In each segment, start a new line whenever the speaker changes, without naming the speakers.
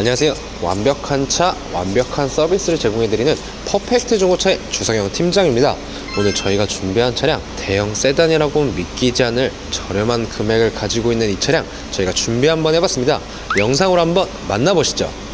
안녕하세요. 완벽한 차, 완벽한 서비스를 제공해드리는 퍼펙트 중고차의 주성영 팀장입니다. 오늘 저희가 준비한 차량 대형 세단이라고 믿기지 않을 저렴한 금액을 가지고 있는 이 차량 저희가 준비 한번 해봤습니다. 영상으로 한번 만나보시죠.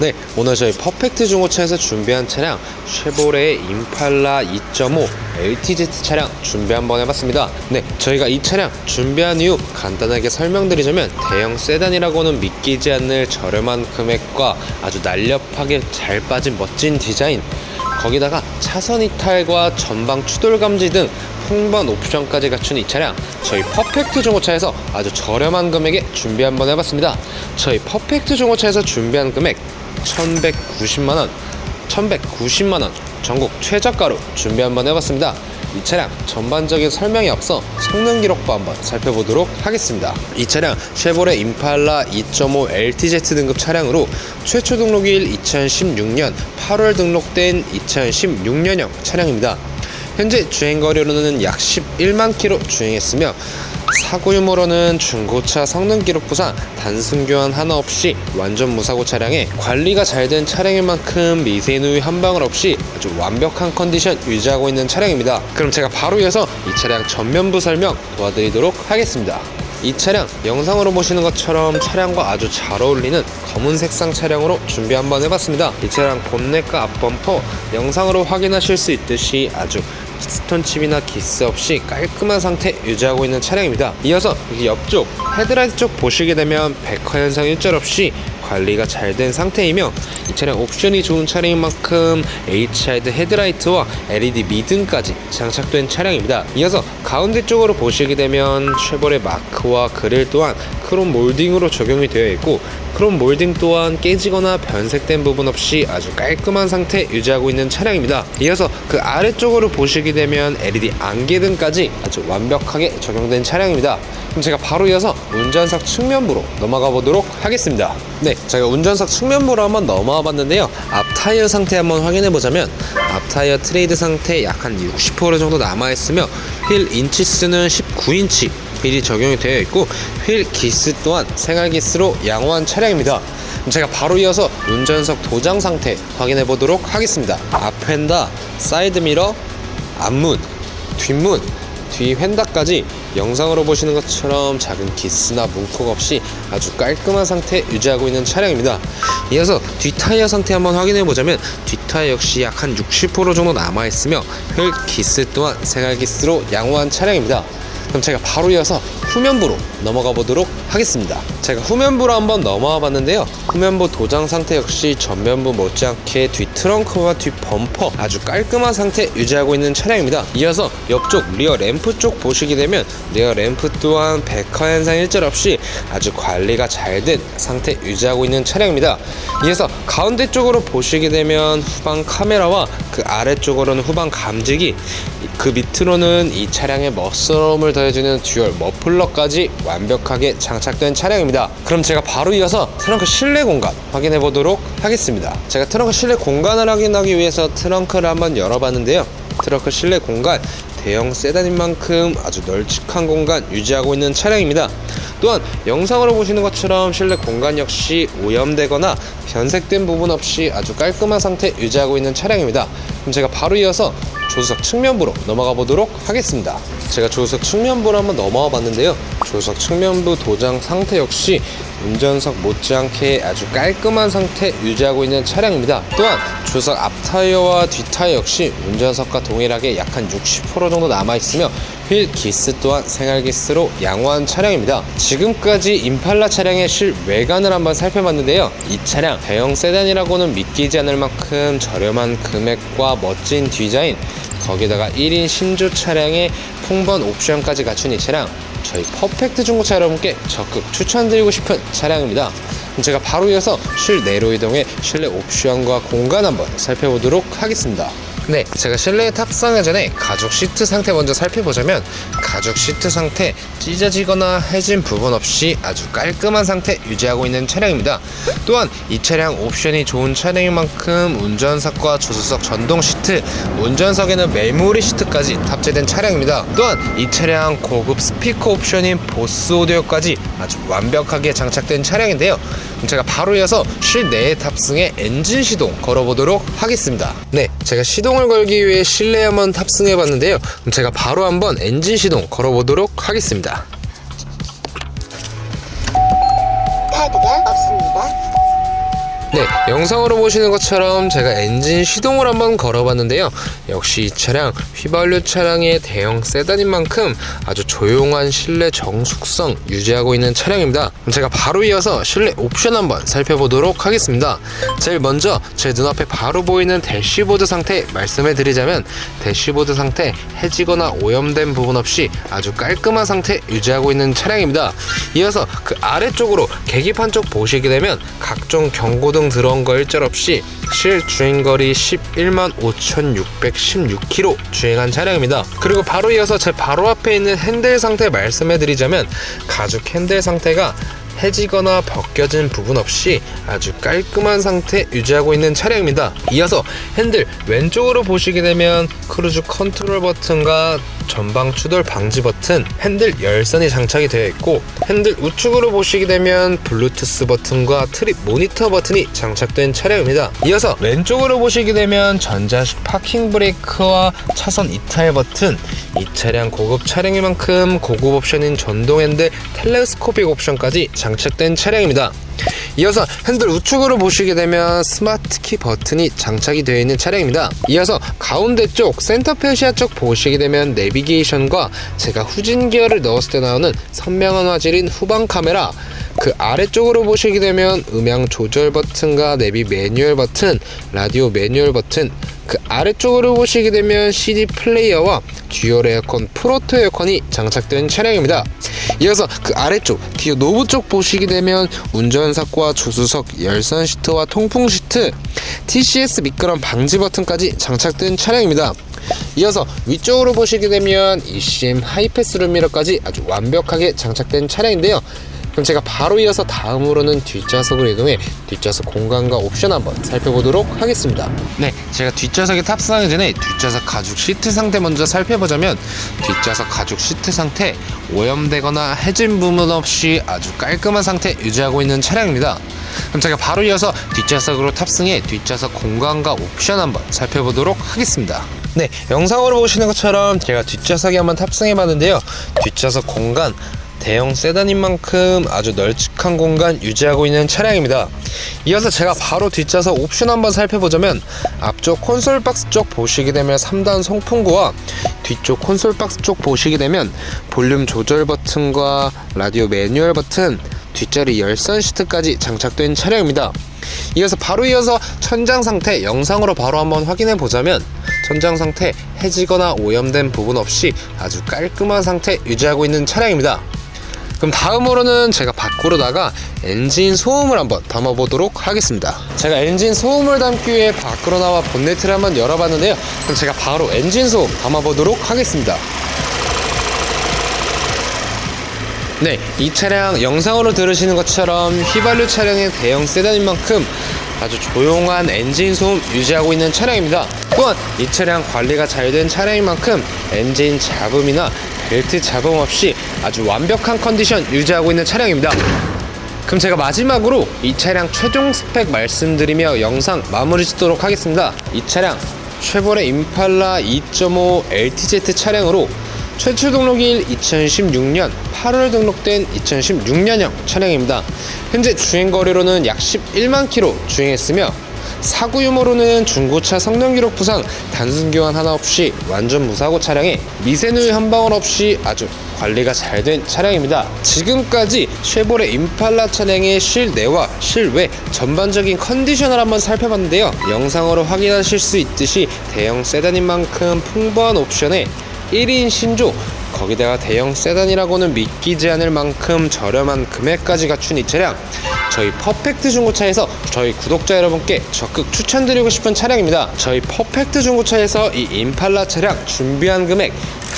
네, 오늘 저희 퍼펙트 중고차에서 준비한 차량 쉐보레 임팔라 2.5 LTZ 차량 준비 한번 해봤습니다. 네, 저희가 이 차량 준비한 이유 간단하게 설명드리자면 대형 세단이라고는 믿기지 않을 저렴한 금액과 아주 날렵하게 잘 빠진 멋진 디자인 거기다가 차선 이탈과 전방 추돌 감지 등 풍부한 옵션까지 갖춘 이 차량 저희 퍼펙트 중고차에서 아주 저렴한 금액에 준비 한번 해봤습니다. 저희 퍼펙트 중고차에서 준비한 금액 1190만원 1190만원 전국 최저가로 준비 한번 해봤습니다. 이 차량 전반적인 설명이 앞서 성능 기록부 한번 살펴보도록 하겠습니다. 이 차량 쉐보레 임팔라 2.5 LTZ 등급 차량으로 최초 등록일 2016년 8월 등록된 2016년형 차량입니다. 현재 주행 거리로는 약 11만 킬로 주행했으며 사고 유무로는 중고차 성능 기록 부상 단순 교환 하나 없이 완전 무사고 차량에 관리가 잘 된 차량인 만큼 미세누이 한 방울 없이 아주 완벽한 컨디션 유지하고 있는 차량입니다. 그럼 제가 바로 이어서 이 차량 전면부 설명 도와드리도록 하겠습니다. 이 차량 영상으로 보시는 것처럼 차량과 아주 잘 어울리는 검은 색상 차량으로 준비 한번 해봤습니다. 이 차량 본넷과 앞범퍼 영상으로 확인하실 수 있듯이 아주 스톤칩이나 기스 없이 깔끔한 상태 유지하고 있는 차량입니다. 이어서 옆쪽 헤드라이트 쪽 보시게 되면 백화 현상 일절 없이 관리가 잘 된 상태이며 이 차량 옵션이 좋은 차량인 만큼 HID 헤드라이트와 LED 미등까지 장착된 차량입니다. 이어서 가운데 쪽으로 보시게 되면 쉐보레 마크와 그릴 또한 크롬 몰딩으로 적용이 되어 있고 크롬 몰딩 또한 깨지거나 변색된 부분 없이 아주 깔끔한 상태 유지하고 있는 차량입니다. 이어서 그 아래쪽으로 보시게 되면 LED 안개등까지 아주 완벽하게 적용된 차량입니다. 그럼 제가 바로 이어서 운전석 측면부로 넘어가 보도록 하겠습니다. 네, 제가 운전석 측면부로 한번 넘어와 봤는데요. 앞 타이어 상태 한번 확인해 보자면 앞 타이어 트레이드 상태 약 한 60% 정도 남아 있으며 휠 인치수는 19인치 휠이 적용이 되어 있고 휠 기스 또한 생활 기스로 양호한 차량입니다. 제가 바로 이어서 운전석 도장 상태 확인해 보도록 하겠습니다. 앞 휀다, 사이드 미러, 앞문, 뒷문, 뒤 휀다까지 영상으로 보시는 것처럼 작은 기스나 문콕 없이 아주 깔끔한 상태 유지하고 있는 차량입니다. 이어서 뒷 타이어 상태 한번 확인해 보자면 뒷 타이어 역시 약 한 60% 정도 남아 있으며 휠 기스 또한 생활 기스로 양호한 차량입니다. 그럼 제가 바로 이어서 후면부로 넘어가 보도록 하겠습니다. 제가 후면부로 한번 넘어와 봤는데요. 후면부 도장 상태 역시 전면부 못지않게 뒤 트렁크와 뒤 범퍼 아주 깔끔한 상태 유지하고 있는 차량입니다. 이어서 옆쪽 리어 램프 쪽 보시게 되면 리어 램프 또한 백화 현상 일절 없이 아주 관리가 잘 된 상태 유지하고 있는 차량입니다. 이어서 가운데 쪽으로 보시게 되면 후방 카메라와 그 아래쪽으로는 후방 감지기 그 밑으로는 이 차량의 멋스러움을 더해주는 듀얼 머플러 까지 완벽하게 장착된 차량입니다. 그럼 제가 바로 이어서 트렁크 실내 공간 확인해 보도록 하겠습니다. 제가 트렁크 실내 공간을 확인하기 위해서 트렁크를 한번 열어봤는데요. 트렁크 실내 공간 대형 세단인 만큼 아주 널찍한 공간 유지하고 있는 차량입니다. 또한 영상으로 보시는 것처럼 실내 공간 역시 오염되거나 변색된 부분 없이 아주 깔끔한 상태 유지하고 있는 차량입니다. 그럼 제가 바로 이어서 조수석 측면부로 넘어가 보도록 하겠습니다. 제가 조수석 측면부로 한번 넘어와 봤는데요. 조수석 측면부 도장 상태 역시 운전석 못지않게 아주 깔끔한 상태 유지하고 있는 차량입니다. 또한 조수석 앞 타이어와 뒷 타이어 역시 운전석과 동일하게 약 한 60% 정도 남아 있으며 휠 기스 또한 생활 기스로 양호한 차량입니다. 지금까지 임팔라 차량의 실외관을 한번 살펴봤는데요. 이 차량 대형 세단이라고는 믿기지 않을 만큼 저렴한 금액과 멋진 디자인 거기다가 1인 신조 차량의 풍부한 옵션까지 갖춘 이 차량 저희 퍼펙트 중고차 여러분께 적극 추천드리고 싶은 차량입니다. 제가 바로 이어서 실내로 이동해 실내 옵션과 공간 한번 살펴보도록 하겠습니다. 네, 제가 실내에 탑승하기 전에 가죽 시트 상태 먼저 살펴보자면 가죽 시트 상태 찢어지거나 해진 부분 없이 아주 깔끔한 상태 유지하고 있는 차량입니다. 또한 이 차량 옵션이 좋은 차량인 만큼 운전석과 조수석 전동 시트, 운전석에는 메모리 시트까지 탑재된 차량입니다. 또한 이 차량 고급 스피커 옵션인 보스 오디오까지 아주 완벽하게 장착된 차량인데요. 제가 바로 이어서 실내에 탑승해 엔진 시동 걸어보도록 하겠습니다. 네, 제가 시동을 걸기 위해 실내에 한번 탑승해 봤는데요. 그럼 제가 바로 한번 엔진 시동 걸어보도록 하겠습니다.
카드가 없습니다.
네, 영상으로 보시는 것처럼 제가 엔진 시동을 한번 걸어봤는데요. 역시 이 차량 휘발유 차량의 대형 세단인 만큼 아주 조용한 실내 정숙성 유지하고 있는 차량입니다. 제가 바로 이어서 실내 옵션 한번 살펴보도록 하겠습니다. 제일 먼저 제 눈앞에 바로 보이는 대시보드 상태 말씀해 드리자면 대시보드 상태 해지거나 오염된 부분 없이 아주 깔끔한 상태 유지하고 있는 차량입니다. 이어서 그 아래쪽으로 계기판 쪽 보시게 되면 각종 경고등 들어온 거 일절 없이 실 주행거리 11만 5,616km 주행한 차량입니다. 그리고 바로 이어서 제 바로 앞에 있는 핸들 상태 말씀해 드리자면 가죽 핸들 상태가 해지거나 벗겨진 부분 없이 아주 깔끔한 상태 유지하고 있는 차량입니다. 이어서 핸들 왼쪽으로 보시게 되면 크루즈 컨트롤 버튼과 전방 추돌 방지 버튼, 핸들 열선이 장착이 되어 있고 핸들 우측으로 보시게 되면 블루투스 버튼과 트립 모니터 버튼이 장착된 차량입니다. 이어서 왼쪽으로 보시게 되면 전자식 파킹 브레이크와 차선 이탈 버튼, 이 차량 고급 차량인 만큼 고급 옵션인 전동 핸들 텔레스코픽 옵션까지 장착된 차량입니다. 이어서 핸들 우측으로 보시게 되면 스마트 키 버튼이 장착이 되어 있는 차량입니다. 이어서 가운데 쪽 센터 페시아 쪽 보시게 되면 내비게이션과 제가 후진 기어를 넣었을 때 나오는 선명한 화질인 후방 카메라 그 아래쪽으로 보시게 되면 음향 조절 버튼과 내비 매뉴얼 버튼, 라디오 매뉴얼 버튼, 그 아래쪽으로 보시게 되면 CD 플레이어와 듀얼 에어컨 프로토 에어컨이 장착된 차량입니다. 이어서 그 아래쪽 뒤에 노브 쪽 보시게 되면 운전석과 조수석 열선 시트와 통풍 시트, TCS 미끄럼 방지 버튼까지 장착된 차량입니다. 이어서 위쪽으로 보시게 되면 ECM 하이패스 룸미러까지 아주 완벽하게 장착된 차량인데요. 그럼 제가 바로 이어서 다음으로는 뒷좌석으로 이동해 뒷좌석 공간과 옵션 한번 살펴보도록 하겠습니다. 네, 제가 뒷좌석에 탑승하기 전에 뒷좌석 가죽 시트 상태 먼저 살펴보자면 뒷좌석 가죽 시트 상태 오염되거나 해진 부분 없이 아주 깔끔한 상태 유지하고 있는 차량입니다. 그럼 제가 바로 이어서 뒷좌석으로 탑승해 뒷좌석 공간과 옵션 한번 살펴보도록 하겠습니다. 네, 영상으로 보시는 것처럼 제가 뒷좌석에 한번 탑승해 봤는데요. 뒷좌석 공간 대형 세단인 만큼 아주 널찍한 공간 유지하고 있는 차량입니다. 이어서 제가 바로 뒷좌석 옵션 한번 살펴보자면 앞쪽 콘솔 박스 쪽 보시게 되면 3단 송풍구와 뒤쪽 콘솔 박스 쪽 보시게 되면 볼륨 조절 버튼과 라디오 매뉴얼 버튼, 뒷자리 열선 시트까지 장착된 차량입니다. 이어서 바로 이어서 천장 상태 영상으로 바로 한번 확인해 보자면 천장 상태 해지거나 오염된 부분 없이 아주 깔끔한 상태 유지하고 있는 차량입니다. 그럼 다음으로는 제가 밖으로 나가 엔진 소음을 한번 담아보도록 하겠습니다. 제가 엔진 소음을 담기 위해 밖으로 나와 본네트를 한번 열어봤는데요. 그럼 제가 바로 엔진 소음 담아보도록 하겠습니다. 네, 이 차량 영상으로 들으시는 것처럼 휘발유 차량의 대형 세단인 만큼 아주 조용한 엔진 소음 유지하고 있는 차량입니다. 또한 이 차량 관리가 잘 된 차량인 만큼 엔진 잡음이나 벨트 잡음 없이 아주 완벽한 컨디션 유지하고 있는 차량입니다. 그럼 제가 마지막으로 이 차량 최종 스펙 말씀드리며 영상 마무리 짓도록 하겠습니다. 이 차량 쉐보레 임팔라 2.5 LTZ 차량으로 최초 등록일 2016년 8월 등록된 2016년형 차량입니다. 현재 주행거리로는 약 11만 킬로 주행했으며 사고 유무로는 중고차 성능 기록 부상 단순 교환 하나 없이 완전 무사고 차량에 미세누이 한 방울 없이 아주 관리가 잘 된 차량입니다. 지금까지 쉐보레 임팔라 차량의 실내와 실외 전반적인 컨디션을 한번 살펴봤는데요. 영상으로 확인하실 수 있듯이 대형 세단인 만큼 풍부한 옵션에 1인 신조 거기다가 대형 세단이라고는 믿기지 않을 만큼 저렴한 금액까지 갖춘 이 차량 저희 퍼펙트 중고차에서 저희 구독자 여러분께 적극 추천드리고 싶은 차량입니다. 저희 퍼펙트 중고차에서 이 임팔라 차량 준비한 금액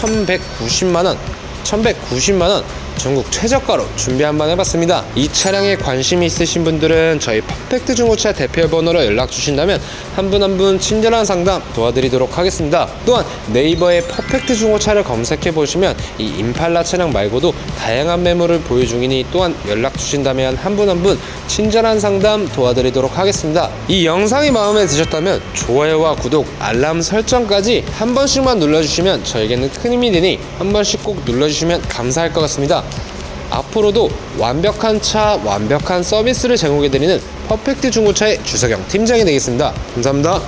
1190만원 1190만원 전국 최저가로 준비 한번 해봤습니다. 이 차량에 관심이 있으신 분들은 저희 퍼펙트 중고차 대표 번호로 연락 주신다면 한 분 한 분 친절한 상담 도와드리도록 하겠습니다. 또한 네이버에 퍼펙트 중고차를 검색해 보시면 이 임팔라 차량 말고도 다양한 매물을 보유 중이니 또한 연락 주신다면 한 분 한 분 친절한 상담 도와드리도록 하겠습니다. 이 영상이 마음에 드셨다면 좋아요와 구독, 알람 설정까지 한 번씩만 눌러주시면 저에게는 큰 힘이 되니 한 번씩 꼭 눌러주시면 감사할 것 같습니다. 앞으로도 완벽한 차, 완벽한 서비스를 제공해드리는 퍼펙트 중고차의 주석영 팀장이 되겠습니다. 감사합니다.